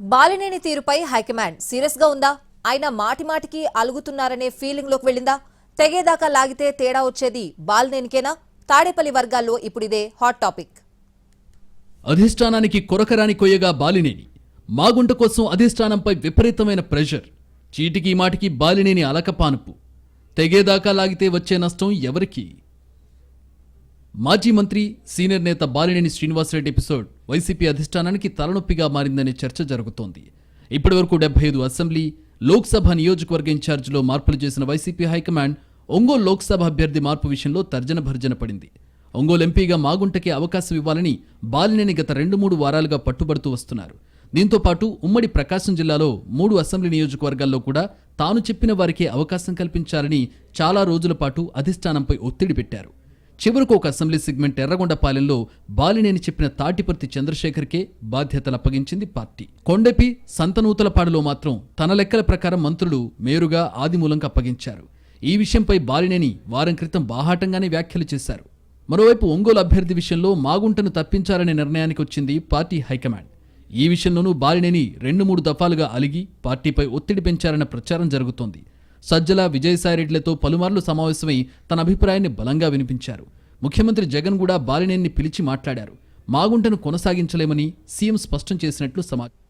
బాలినేని తీరుపై హైకమాండ్ సీరియస్గా ఉందా? ఆయన మాటి మాటికి అలుగుతున్నారనే ఫీలింగ్లోకి వెళ్ళిందా? తెగేదాకా లాగితే తేడా వచ్చేది బాలినేనికేనా? తాడేపల్లి వర్గాల్లో ఇప్పుడిదే హాట్ టాపిక్. అధిష్టానానికి కొరకరాని కొయ్యగా బాలినేని. మాగుంట కోసం అధిష్టానంపై విపరీతమైన ప్రెషర్. చీటికి మాటికి బాలినేని అలకపానుపు. తెగేదాకా లాగితే వచ్చే నష్టం ఎవరికి? మాజీ మంత్రి సీనియర్ నేత బాలినేని శ్రీనివాసరెడ్డి ఎపిసోడ్. వైసీపీ అధిష్టానానికి తలనొప్పిగా మారిందనే చర్చ జరుగుతోంది. ఇప్పటివరకు డెబ్బై ఐదు అసెంబ్లీ లోక్సభ నియోజకవర్గ ఇన్ఛార్జిలో మార్పులు చేసిన వైసీపీ హైకమాండ్ ఒంగోలు లోక్సభ అభ్యర్థి మార్పు విషయంలో తర్జన భర్జన పడింది. ఒంగోలు ఎంపీగా మాగుంటకి అవకాశం ఇవ్వాలని బాలినేని గత రెండు మూడు వారాలుగా పట్టుబడుతూ వస్తున్నారు. దీంతో పాటు ఉమ్మడి ప్రకాశం జిల్లాలో మూడు అసెంబ్లీ నియోజకవర్గాల్లో కూడా తాను చెప్పిన వారికి అవకాశం కల్పించాలని చాలా రోజుల పాటు అధిష్టానంపై ఒత్తిడి పెట్టారు. చివరకు ఒక అసెంబ్లీ సెగ్మెంట్ ఎర్రగొండపాలెంలో బాలినేని చెప్పిన తాటిపర్తి చంద్రశేఖర్కే బాధ్యతలు అప్పగించింది పార్టీ. కొండెపి సంతనూతలపాడులో మాత్రం తన లెక్కల ప్రకారం మంత్రులు మేరుగా ఆదిమూలంగా అప్పగించారు. ఈ విషయంపై బాలినేని వారం క్రితం బాహాటంగానే వ్యాఖ్యలు చేశారు. మరోవైపు ఒంగోలు అభ్యర్థి విషయంలో మాగుంటను తప్పించాలనే నిర్ణయానికి వచ్చింది పార్టీ హైకమాండ్. ఈ విషయంలోనూ బాలినేని రెండు మూడు దఫాలుగా అలిగి పార్టీపై ఒత్తిడి పెంచారన్న ప్రచారం జరుగుతోంది. సజ్జల విజయసాయిరెడ్డిలతో పలుమార్లు సమావేశమై తన అభిప్రాయాన్ని బలంగా వినిపించారు. ముఖ్యమంత్రి జగన్ కూడా బాలినేని పిలిచి మాట్లాడారు. మాగుంటను కొనసాగించలేమని సీఎం స్పష్టం చేసినట్లు సమాచారం.